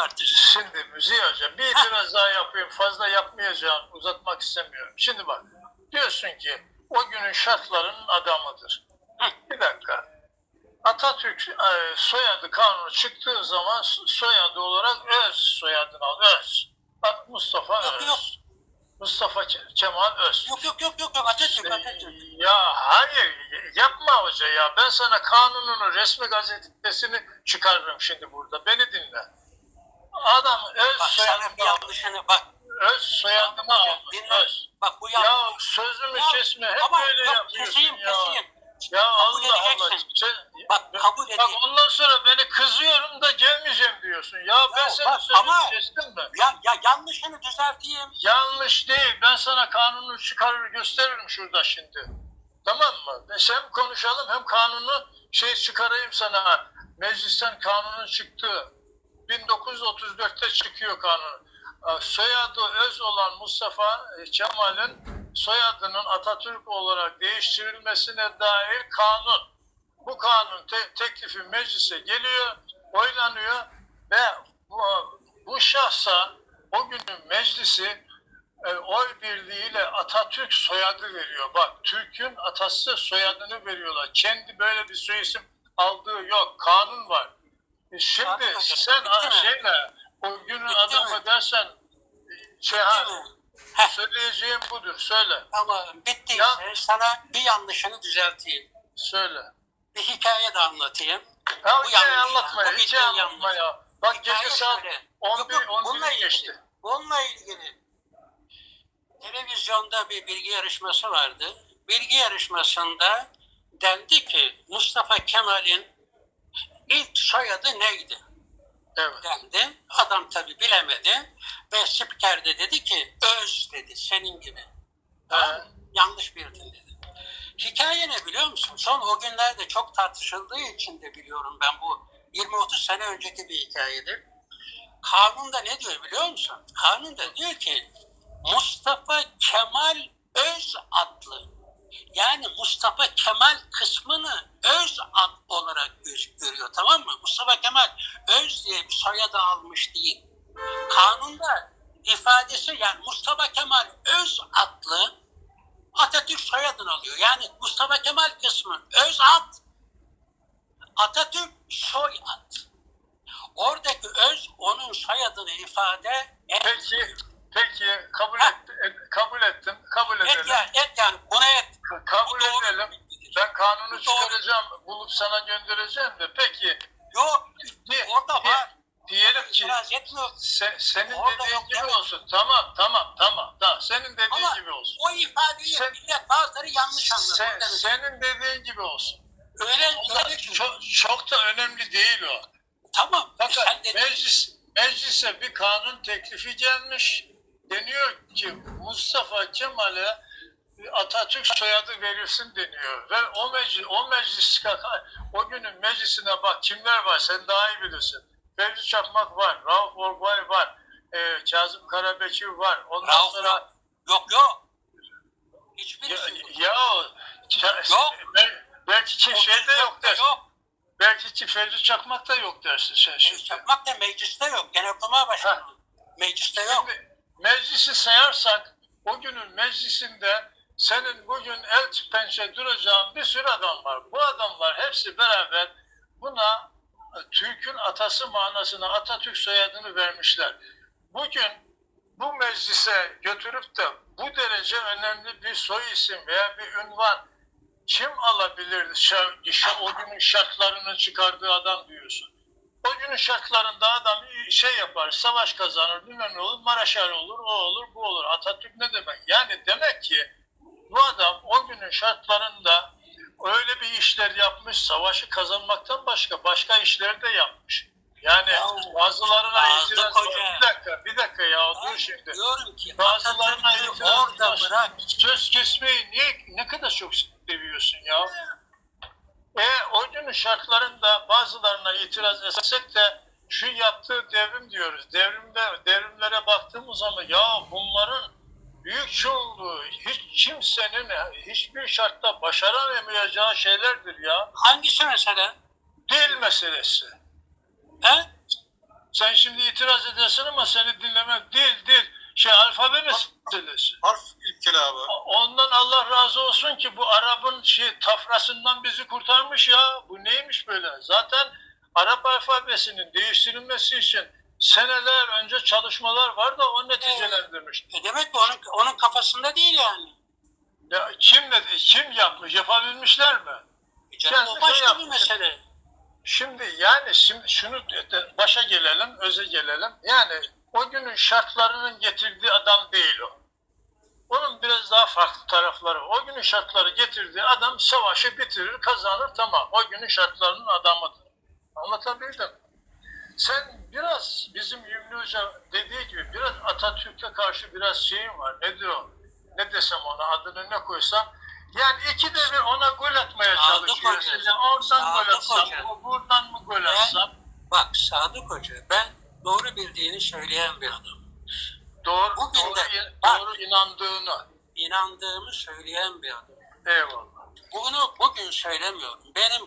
tartışsın. Şimdi Müziği Hoca bir itiraz daha yapayım. Fazla yapmayacağım. Uzatmak istemiyorum. Şimdi bak. Diyorsun ki o günün şartlarının adamıdır. Bir dakika. Atatürk e, soyadı kanunu çıktığı zaman soyadı olarak Öz soyadını al. Öz. Bak Mustafa Yok, Öz. yok. Mustafa Ke- Kemal Öz. Yok yok yok yok yok Atatürk Atatürk. Ya hayır yapma hoca ya. Ben sana kanununu resmi gazetesini çıkarırım şimdi burada. Beni dinle. Adam öz Bak sana bir soyadını al. yanlışını bak. Öz soyadını al. Dinle. Öz. Bak bu Ya yanlış. sözümü Ya, kesme. Hep tamam, böyle yok, yapıyorsun keseyim, ya. keseyim. Ya Kabul Allah Allah. edeceksin. Sen- Bak, kabul Bak edeyim. ondan sonra beni kızıyorum da gelmeyeceğim diyorsun. Ya ben Ya bak, sözünü ama- kestim mi? Ya, ya yanlışını düzelteyim. Yanlış değil. Ben sana kanunu çıkarır gösteririm şurada şimdi. Tamam mı? Hem konuşalım hem kanunu şey çıkarayım sana. Meclisten kanunun çıktığı 1934'te çıkıyor kanun. E, Soyadı öz olan Mustafa e, Kemal'in soyadının Atatürk olarak değiştirilmesine dair kanun. Bu kanun te- teklifi meclise geliyor, oylanıyor ve bu, bu şahsa o günün meclisi e, oy birliğiyle Atatürk soyadı veriyor. Bak Türk'ün atası soyadını veriyorlar. Kendi böyle bir soyisim aldığı yok. Kanun var. Şimdi hocam, sen bitti a- mi? şeyle o günün Bitti adamı mi? dersen şey, Değil ha, mi? Heh, söyleyeceğim budur. Söyle. ama bittiyse Ya- sana bir yanlışını düzelteyim. Söyle. Bir hikaye de anlatayım. Ya Bu hikaye yanlış anlatma ya. ya. Bu Hikaye bildiğin anlatma yanlış. ya. Bak gece saat şöyle. 11, Yok, yok, 11 bununla geçti. ilgili. Bununla ilgili. Televizyonda bir bilgi yarışması vardı. Bilgi yarışmasında dendi ki Mustafa Kemal'in ilk soyadı neydi? Evet. dendi. Adam tabi bilemedi ve spiker de dedi ki öz dedi senin gibi. Mı? Yanlış bildin dedi. Hikaye ne biliyor musun? Son o günlerde çok tartışıldığı için de biliyorum ben bu 20-30 sene önceki bir hikayedir. Kanunda ne diyor biliyor musun? Kanunda diyor ki Mustafa Kemal Öz adlı yani Mustafa Kemal kısmını öz ad olarak görüyor tamam mı? Mustafa Kemal öz diye bir soyadı almış değil. Kanunda ifadesi yani Mustafa Kemal öz adlı Atatürk soyadını alıyor. Yani Mustafa Kemal kısmı öz ad, Atatürk soy ad. Oradaki öz onun soyadını ifade et. Peki, peki kabul et, et- kabul ettim. Kabul Et edelim. yani, et yani bunu bilgidir. Ben kanunu çıkaracağım, bulup sana göndereceğim de. Peki, Yok di- orada di- var. diyelim ki se- senin Orada dediğin yok, gibi olsun. Tamam, tamam, tamam. tamam. Senin dediğin Ama gibi olsun. o ifadeyi Sen- millet bazıları yanlış anladı. Sen, senin dediğin gibi olsun. öyle, O da çok, çok da önemli değil o. Tamam. Fakat meclis, meclise bir kanun teklifi gelmiş. Deniyor ki Mustafa Kemal'e Atatürk soyadı verilsin deniyor. Ve o meclis, o meclis, o günün meclisine bak kimler var sen daha iyi bilirsin. Fevzi Çakmak var, Rauf Orbay var, e, Kazım Karabekir var. Ondan Rauf sonra yok. Yok ya, Hiçbirisi yok. ya Yok. bel- belki ki şey de yok dersin. Yok. Belki ki Fevzi Çakmak da yok dersin sen Meclis şimdi. yapmak da mecliste yok. Genelkurmay Başkanı. Mecliste yok. Şimdi meclisi sayarsak o günün meclisinde senin bugün el pençe duracağın bir sürü adam var. Bu adamlar hepsi beraber buna Türk'ün atası manasına Atatürk soyadını vermişler. Bugün bu meclise götürüp de bu derece önemli bir soy isim veya bir ünvan kim alabilir o günün şartlarını çıkardığı adam diyorsun. O günün şartlarında adam şey yapar, savaş kazanır, bilmem ne olur, Maraşal olur, o olur, bu olur. Atatürk ne demek? Yani demek ki bu adam o günün şartlarında öyle bir işler yapmış, savaşı kazanmaktan başka başka işler de yapmış. Yani Ya, bazılarına itiraz Hoca. Bir dakika, bir dakika ya dur Ben şimdi. diyorum ki Bazılarına itiraz orada var. bırak. Söz kesmeyi niye ne kadar çok seviyorsun ya? E o günün şartlarında bazılarına itiraz etsek de şu yaptığı devrim diyoruz. Devrimde devrimlere baktığımız zaman ya bunların büyük çoğunluğu hiç kimsenin hiçbir şartta başaramayacağı şeylerdir ya. Hangisi mesela? Dil meselesi. He? Sen şimdi itiraz edersin ama seni dinlemem. Dil, dil. Şey alfabe meselesi. Harf ilkeli abi. Ondan Allah razı olsun ki bu Arap'ın şey tafrasından bizi kurtarmış ya. Bu neymiş böyle? Zaten Arap alfabesinin değiştirilmesi için seneler önce çalışmalar var da o neticelendirmiş. E demek ki onun, onun kafasında değil yani. Ya kim ne, kim yapmış? Yapabilmişler mi? E Canım, Kendisi o başka bir mesele. Şimdi yani şimdi şunu başa gelelim, öze gelelim. Yani o günün şartlarının getirdiği adam değil o. Onun biraz daha farklı tarafları. O günün şartları getirdiği adam savaşı bitirir, kazanır tamam. O günün şartlarının adamıdır. Anlatabildim. Sen biraz bizim Yümlü Hoca dediği gibi biraz Atatürk'e karşı biraz şeyin var. Nedir o? Ne desem ona adını ne koysam. Yani iki de bir ona gol atmaya Sadık çalışıyor. Hoca. Size oradan gol Sadık atsam, Hoca. o buradan mı gol Ben- atsam? Bak Sadık Hoca ben doğru bildiğini söyleyen bir adam. Doğru, Bugün doğru, de- doğru inandığını. İnandığımı söyleyen bir adam. Eyvallah. Bunu bugün söylemiyorum. Benim